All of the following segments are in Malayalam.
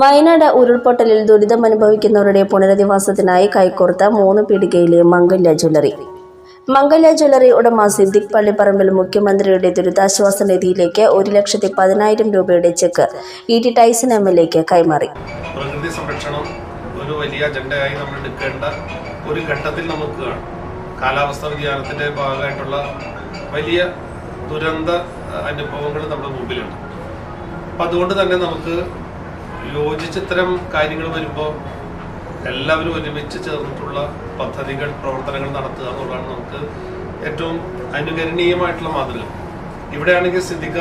വയനാട് ഉരുൾപൊട്ടലിൽ ദുരിതം അനുഭവിക്കുന്നവരുടെ പുനരധിവാസത്തിനായി കൈകോർത്ത മൂന്ന് പീടികയിലെ മംഗല്യ ജ്വല്ലറി. മംഗല്യ ജ്വല്ലറി ഉടമ സിദ്ദിഖ് പള്ളിപ്പറമ്പിൽ മുഖ്യമന്ത്രിയുടെ ദുരിതാശ്വാസ നിധിയിലേക്ക് ഒരു ലക്ഷത്തി പതിനായിരം രൂപയുടെ cheque E T Tyson M L എക്ക് കൈമാറി. പ്രകൃതി സംരക്ഷണം ഒരു വലിയ അജണ്ടയായി നമ്മൾ എടുക്കേണ്ട ഒരു ഘട്ടത്തിൽ നമുക്ക് കാണാം. കാലാവസ്ഥാ വ്യതിയാനത്തിന്റെ ഭാഗമായിട്ടുള്ള വലിയ ദുരന്ത അനുഭവങ്ങൾ നമ്മുടെ മുമ്പിലുണ്ട്. അപ്പം അതുകൊണ്ട് തന്നെ നമുക്ക് യോജിച്ച് ഇത്തരം കാര്യങ്ങൾ വരുമ്പോൾ എല്ലാവരും ഒരുമിച്ച് ചേർന്നിട്ടുള്ള പദ്ധതികൾ പ്രവർത്തനങ്ങൾ നടത്തുക എന്നുള്ളതാണ് നമുക്ക് ഏറ്റവും അനുകരണീയമായിട്ടുള്ള മാതൃക. ഇവിടെയാണെങ്കിൽ സിദ്ദിഖ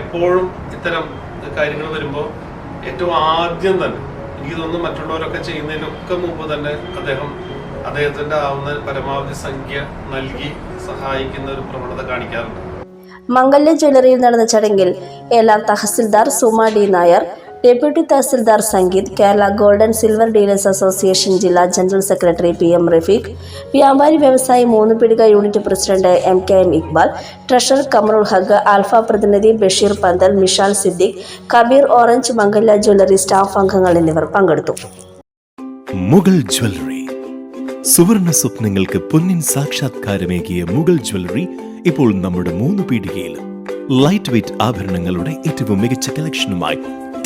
എപ്പോഴും ഇത്തരം കാര്യങ്ങൾ വരുമ്പോൾ ഏറ്റവും ആദ്യം തന്നെ എനിക്ക് തോന്നുന്നു മറ്റുള്ളവരൊക്കെ ചെയ്യുന്നതിനൊക്കെ മുമ്പ് തന്നെ അദ്ദേഹം അദ്ദേഹത്തിന്റെ ആവുന്ന പരമാവധി സംഖ്യ നൽകി സഹായിക്കുന്ന ഒരു പ്രവണത കാണിക്കാറുണ്ട്. മംഗല്യ ജ്വല്ലറിയിൽ നടന്ന ചടങ്ങിൽ എല്ലാ തഹസിൽദാർ Suma D Nair deputy tahsildar Sangeeth Kerala golden silver dealers association ജില്ലാ general secretary P M Rafeeq വ്യാപാരി വ്യവസായി മൂന്ന് പിടിക unit president M K M Iqbal treasurer Kamarul Haq Alpha പ്രതിനിധി Basheer Panthal Mishal Siddique Kabeer Orange Mangalya jewellery staff അംഗങ്ങൾ എന്നിവർ പങ്കെടുത്തു. മുഗൾ ജ്വല്ലറി. സുവർണ സ്വപ്നങ്ങൾക്ക് പൊന്നിൻ സാക്ഷാത്കാരമേകിയ മുഗൾ ജ്വല്ലറി ഇപ്പോൾ നമ്മുടെ മൂന്ന് പീടികയിലും. ലൈറ്റ് വെയ്റ്റ് ആഭരണങ്ങളുടെ ഏറ്റവും മികച്ച കളക്ഷനുമായി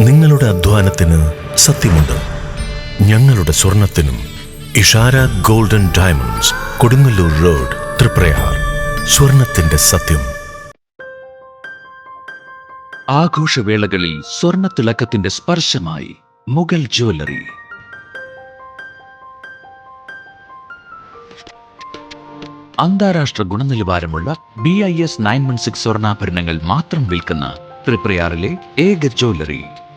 നിങ്ങളുടെ അധ്വാനത്തിന് സത്യമുണ്ട്. ഞങ്ങളുടെ സ്വർണത്തിനും Ishara golden diamonds Kodungallur road Triprayar സ്വർണത്തിന്റെ സത്യം. ആഘോഷവേളകളിൽ സ്വർണത്തിളക്കത്തിന്റെ സ്പർശമായി മുഗൾ ജ്വല്ലറി. അന്താരാഷ്ട്ര ഗുണനിലവാരമുള്ള B I S nine one six സ്വർണാഭരണങ്ങൾ മാത്രം വിൽക്കുന്ന ത്രിപ്രയാറിലെ ഏക ജ്വല്ലറി.